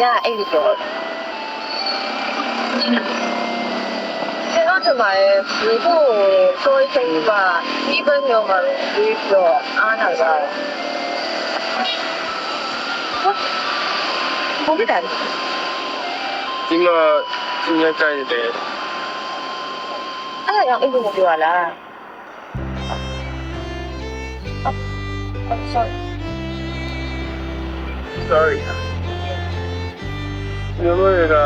ညအဲ့ဒီပြောကျွန်တော်တို့မှာဒီကိုဆိုရင်ချိန်မှာဒီဘက်မျိုးမှာဒီပြောအားနာကြတယ်ဟုတ်ပြီတယ်ဒီမှာဒီညကြိုက်တယ်အဲ့ဒါကြောင့်အဲ့လိုမပြောရလားအော် sorry sorry ညမရတာ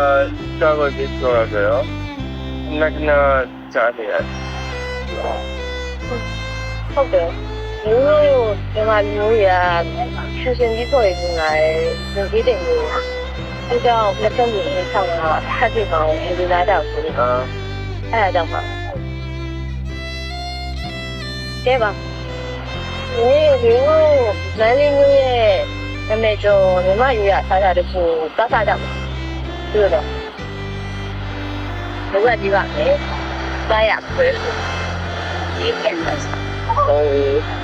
တာကိုဒီပြောရတယ်နက်နာကြားနေရဟုတ်တယ်မျိုးမျိုးဒီမှာမျိုးရဆင်ရှင်ကြီးပေါ်နေလာတယ်ဒီဒီတင်မျိုးအဲကြောင့်လက်ချက်မျိုးနဲ့ဆောင်းတော့ဖတ်ပြီးတော့ဒီလာတော့ဆိုတော့အာအဲ့ဒါကြောင့်ပါကဲပါဒီမျိုးလမ်းလေးမျိုးရဲ့နာမည်ကျော်ညီမယူရထား တာတခုတောက်တာကြောင့်ပြောတော့ဘယ်ကဒီပါလဲပါရဆွဲဒီကဲ့ဒါ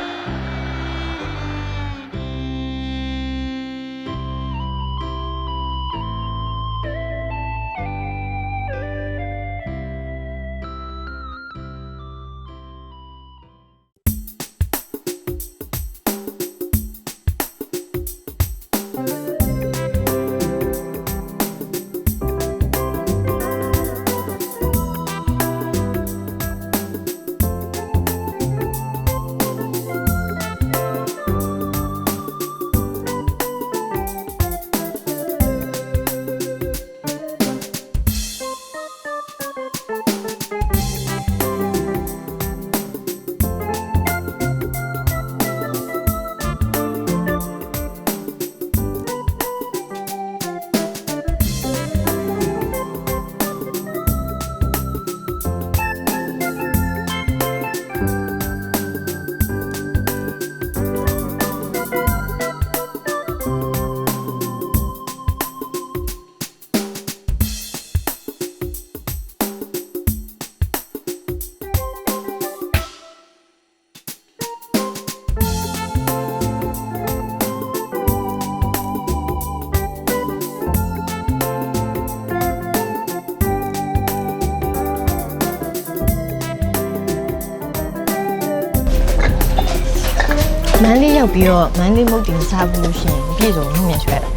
ပြီးတော့မန်းလေးမုတ်တင်စားဘူးလို့ရှရင်ပြည့်စုံမှုမြန်ဆွဲတာ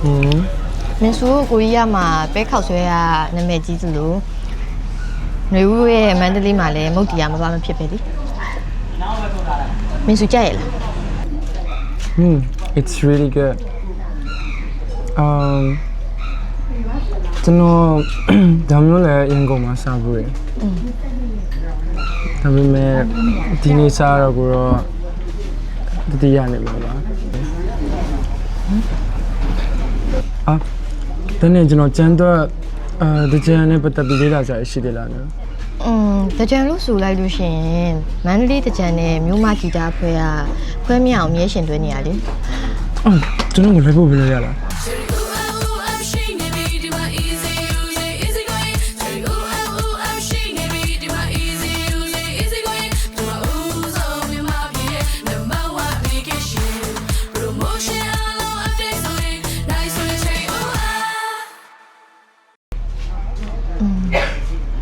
ဟင်းမင်းဆိုကိုရီးယားမှာပဲခောက်ဆွဲရနာမည်ကြီးသလိုຫນွေဦးရဲ့မန္တလေးမှာလည်းမုတ်တီယာမသွားမဖြစ်ပဲလေမင်းဆိုကြက်ရလား Mm, it's really good. Um ကျွန်တော်ဒါမျိုးလည်းအင်ကုန်မှာစားဘူးရယ်ဒါပေမဲ့ဒီနေ့စားတော့ကိုတော့ တတိယနေမှာပါအာတနေ့ကျွန်တော်ကျန်းတော့အာဒီကျန်နဲ့ပတ်သက်ပြီးလေ့လာကြရရှိတယ်လားနော်อืมတကြံလို့ဆိုလိုက်လို့ရှရင်မန္တလေးတကြံနဲ့မြို့မဂီတာဖွဲကဖွဲမြောင်အမြဲရှင်သွင်းနေရလေအော်ကျွန်တော်ကိုလိုက်ဖို့ပြလို့ရလား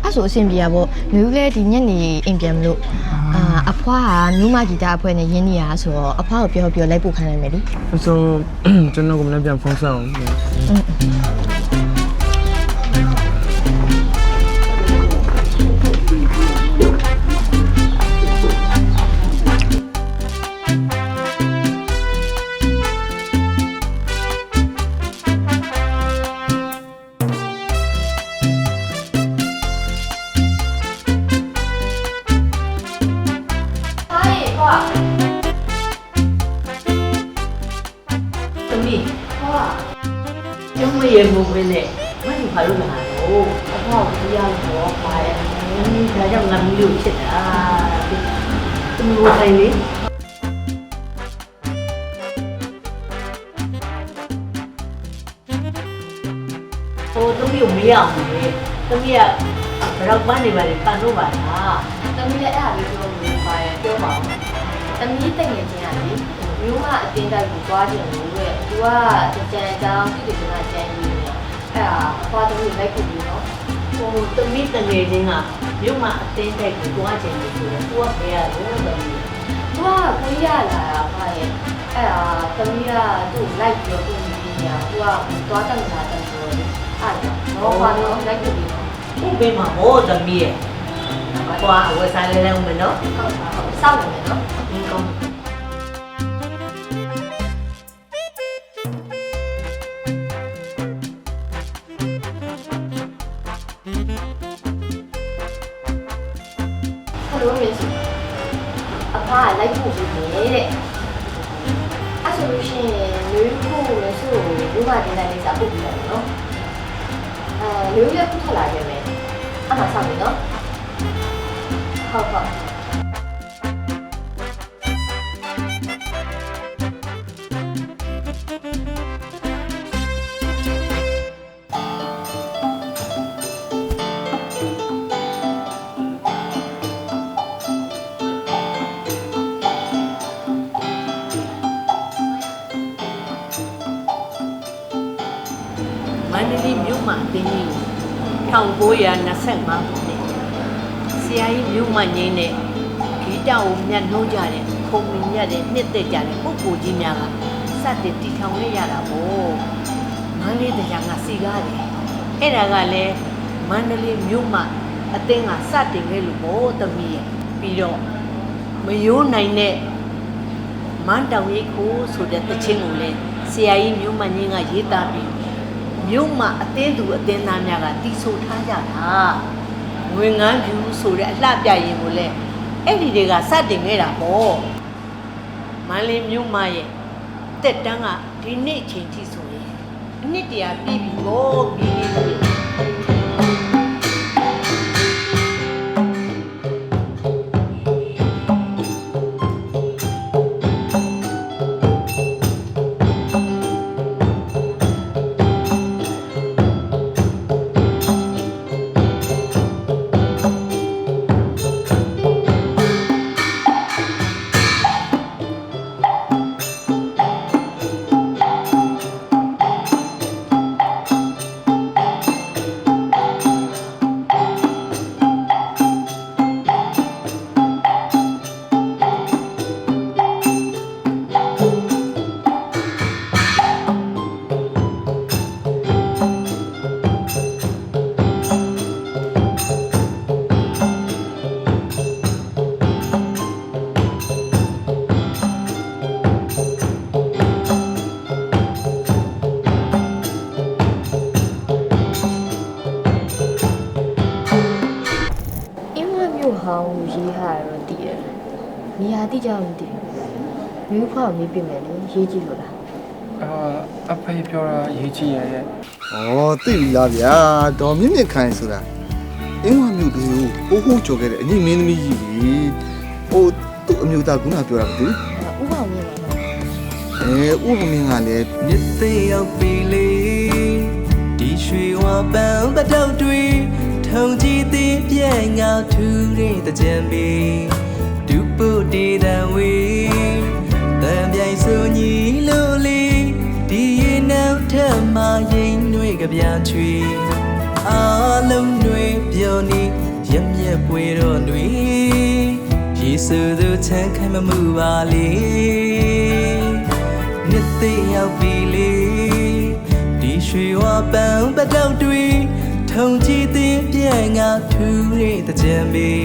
အဲ့ဆိုအဆင်ပြေရပေါ့ຫນွေဦးလည်းဒီညနေအိမ်ပြန်မလို့အာအဖွားကမြို့မဂီတာအဖွဲနဲ့ရင်းနေရဆိုတော့အဖွားကိုပြောပြောလိုက်ပို့ခိုင်းလိုက်မယ်လေဆိုကျွန်တော်ကမနေ့ပြန်ဖုန်းဆက်အောင် ကျမရေမုန်းပဲနဲ့မင်းဘာလို့မလာတော့အဖေကတရားတော့ပါရဲ့ဒါကြောင့်ငါမျိုးဖြစ်တာသူ့ကိုဆိုင်လေဟိုသမီးကိုမရအောင်လေသမီးကဘယ်တော့မှနေပါလေပန်တော့ပါလားတမီးလည်းအဲ့ဒါလေးပြောလို့ပါရဲ့ပြောပါဦးတမီးတက်ငယ်ချင်းကလေ မျိုးမအတင်းတိုက်ကိုသွားခြင်းလို့တဲ့သူကကြံအကြောင်းသူ့ဒီကကြံရည်နေအဲ့ဒါအဖွားသမီးလိုက်ခုပြီးနော်ဟိုသမီးတငယ်ချင်းကရုပ်မအတင်းတိုက်ကိုတွားချင်တယ်ဆိုတော့ကိုကဘယ်ရလို့သမီးသူကကိုရလာတာဖားရဲ့အဲ့ဒါသမီးကသူ့လိုက်ပြီးတော့ကိုကြီးညာသူကသွားတက်လာတယ်ဆိုတော့အဲ့ဒါတော့ဘာလို့လိုက်ခုပြီးနော်ကိုဘေးမှာဟောသမီးရဲ့ကွာအဝယ်ဆိုင်လဲလဲဦးမယ်နော်ဟုတ်ပါဟုတ်စောင့်နေမယ်နော် ဟယ်လိုမင်းစုအဖားလိုက်ခုပြီးတယ်တဲ့အဲ့ဆိုလို့ရှိရင်လူခုလည်းစုကိုဘုရားတင်တဲ့လိစာပုတ်ပြီးတယ်နော်အဲလူရခုထလာခဲ့မယ်အဲ့မှာစောင့်နေနော်ဟုတ်ဟုတ် န္တလေးမြို့မှာအတင်းကြီး1925ခုနှစ်ဆရာကြီးမြို့မှာငိမ့်တဲ့ဂီတကိုမြတ်နှုံးကြတဲ့ခုံမင်းမြတ်တဲ့နှစ်သက်ကြတဲ့ပုဂ္ဂိုလ်ကြီးများကစတင်တည်ထောင်ခဲ့ရတာပေါ့မန္တလေးတရားကစီကားတယ်အဲ့ဒါကလည်းမန္တလေးမြို့မှာအတင်းကစတင်ခဲ့လို့ပေါ့သမီးရဲ့ပြီးတော့မယိုးနိုင်တဲ့မန်းတောင်ရိပ်ကိုဆိုတဲ့တခြင်းကိုလည်းဆရာကြီးမြို့မငင်းကရေးသားပြီး မြို့မှာအသင်းသူအသင်းသားများကတီးဆိုထားကြတာငွေငန်းဖြူဆိုတဲ့အလှပြရင်ကိုလည်းအဲ့ဒီတွေကစတင်ခဲ့တာပေါ့မန္တလေးမြို့မရဲ့တက်တန်းကဒီနေ့အချိန်ထိဆိုရင်အနှစ်တရာပြည့်ပြီပေါ့ပြည်လေးတွေ ဟောင်းရေးဟာတော့တည်တယ်။နေရာတိကျမသိဘူး။မျိုးဖောက်မေးပြမယ်လေရေးကြည့်လို့လားအာအဖေပြောတာရေးကြည့်ရရဲ့။ဩသိပြီလားဗျာ။ဒေါ်မြင့်မြင့်ခိုင်ဆိုတာအင်းဝမျိုးတူဟိုးဟိုးကြော်ခဲ့တဲ့အငိမ့်မင်းသမီးကြီးပြီ။ဟိုသူ့အမျိုးသားကပြောတာမသိဘူး။ဥပအောင်မြင်ပါတော့။အဲဥပမင်းကလည်းမြစ်သိရောက်ပြီလေဒီရွှေဝါပန်းပတောက်တွေ ထုံကြည်သည်ပြဲငါထူတဲ့တကြံပေဒုပုတေတံဝေတံပြိုင်စုံညီလို့လေဒီရင်နောက်ထက်မှရင်တွေကပြချွေအားလုံးတွေပြောနေရမျက်ပွေတော့တွေယေစုသူချမ်းခိုင်မမှုပါလေနှစ်သိရောက်ပြီလေဒီရွှေဝါပန်းပတောက် တွေထုံကြည်သည်ပြဲငါထူတဲ့တကြံပေ